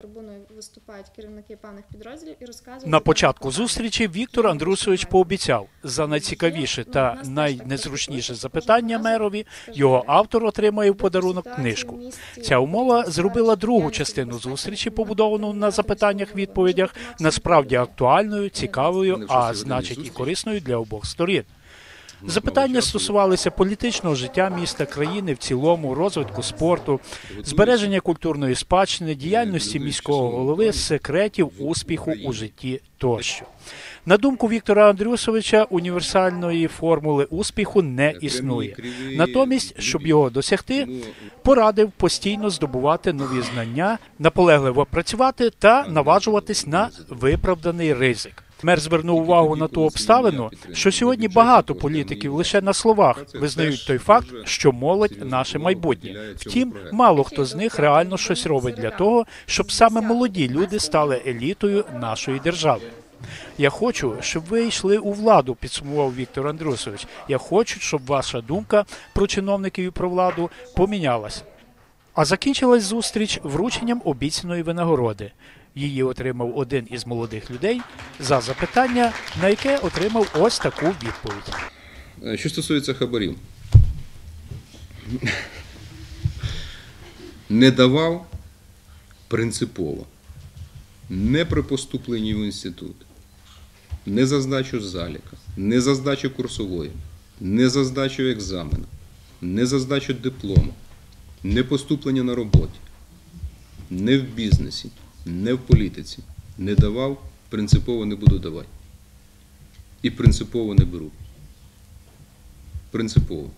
трибуною виступають керівники певних підрозділів і розказують На початку зустрічі Віктор Андрусович пообіцяв за найцікавіше та найнезручніше запитання мерові. його автор отримає в подарунок книжку. Ця умова зробила другу частину зустрічі, побудовану на запитаннях-відповідях, насправді актуальною, цікавою, а значить і корисною для обох сторін. Запитання стосувалися політичного життя міста, країни в цілому, розвитку спорту, збереження культурної спадщини, діяльності міського голови, секретів успіху у житті тощо. На думку Віктора Андрюсовича, універсальної формули успіху не існує. Натомість, щоб його досягти, порадив постійно здобувати нові знання, наполегливо працювати та наважуватись на виправданий ризик. Мер звернув увагу на ту обставину, що сьогодні багато політиків лише на словах визнають той факт, що молодь наше майбутнє. Втім, мало хто з них реально щось робить для того, щоб саме молоді люди стали елітою нашої держави. Я хочу, щоб ви йшли у владу, підсумував Віктор Андрусович. Я хочу, щоб ваша думка про чиновників і про владу помінялася. А закінчилась зустріч врученням обіцяної винагороди. Її отримав один із молодих людей за запитання, на яке отримав ось таку відповідь. Е, Що стосується хабарів, не давав принципово. Не при поступленні в інститут, не за здачу заліка, не за здачу курсової, не за здачу екзамену, не за здачу диплому, не поступлення на роботі, не в бізнесі, не в політиці. Не давав, принципово не буду давати. І принципово не беру. Принципово.